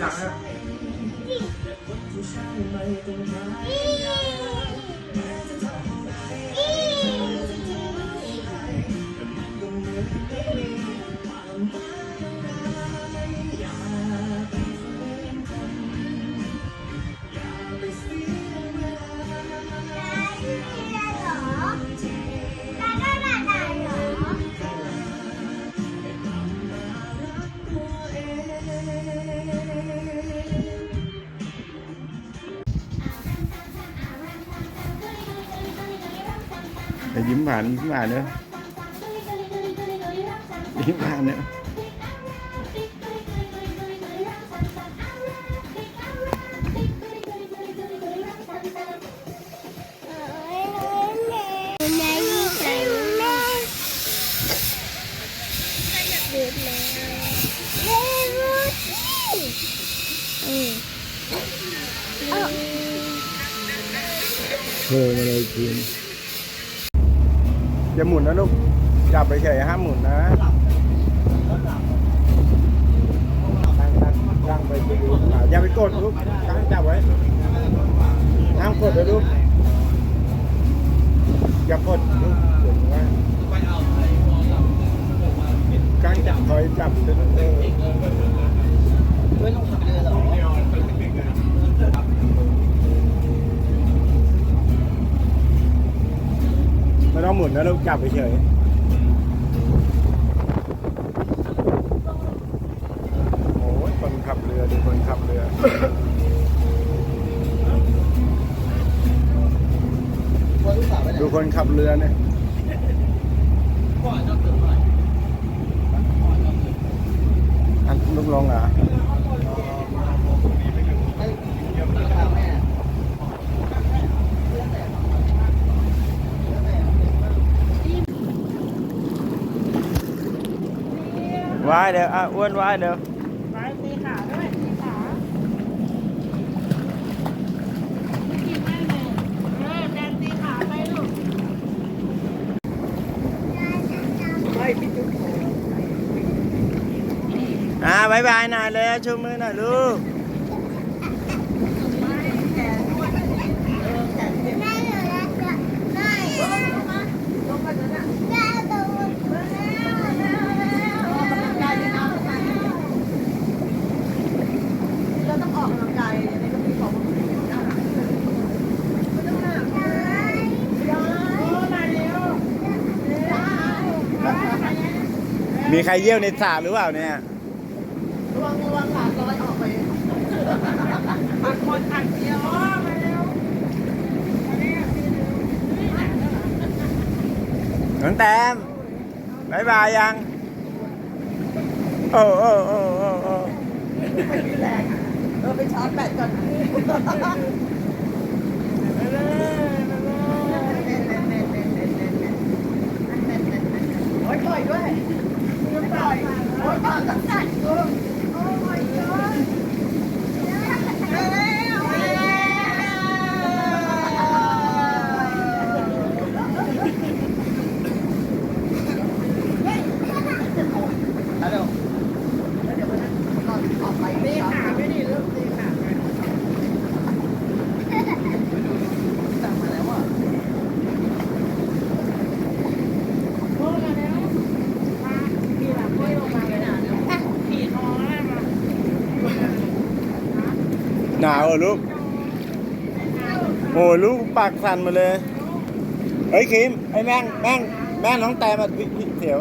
หลั งนะแต่ยิ้มผ่านยิ้มผ่านเน อย่าหมุนนะลูกจับไปเฉยห้ามหมุนนะตั้งตั้งตั้งไปดูอ่าอย่าไปกดลูกตั้งจับไว้ห้ามกดเลยลูก อย่ากดลูกเดี๋ยวว่ากั้งจับคอยจับเออ ไม่ลงขับเรือหรอ ไม่ต้องหมุนนะเราจับเฉยโอ้ยคนขับเรือดูคนขับเรือดูคนขับเรือเนี่ย พ่อชอบตื่นเท่าไหร่ อันลุกลงเหรอ ไอ้เดี๋ยวข้าวแม่ ว่ายเดี๋ยวอะอ้วนว่ายเดี๋ยวไปตีขาด้วยตีขากินไม่เลยเออแดนตีขาไปลูกอ่าบายบายหน่อยเลยชูมือหน่อยลูก เราต้องออกกำลังกายในก็มีของมันไม่ต้องหนักไม่ต้องหนักเลยโอ้มาเร็ว มีใครเยี่ยวในสระหรือเปล่าเนี่ยระวังระวังหลานลอยออกไปอัดคนอัดเดียวมาเร็วน้องแต้มบายบายยัง โอ้โอ้โอ้โอ้โอ้ไม่มีแรงเออไปชาร์จแบตก่อนโอยปล่อยด้วยปล่อยโอ้ยปล่อยตั้งแต่โอ้ย my god ฮัลโหลเดี๋ยวมันนอนออกไป ตีขาไม่ดีลูกตีขาไป สั่งมาแล้วอะ โอ้มาแล้วมาขี่หลังห้อยลงมาเลยนะขี่คอแล้วมา หนาวเหรอลูก โอ้ลูกปากสั่นมาเลย เฮ้ยคิมไอ้แม่งแม่งแม่งน้องแต้มาพี่เสียว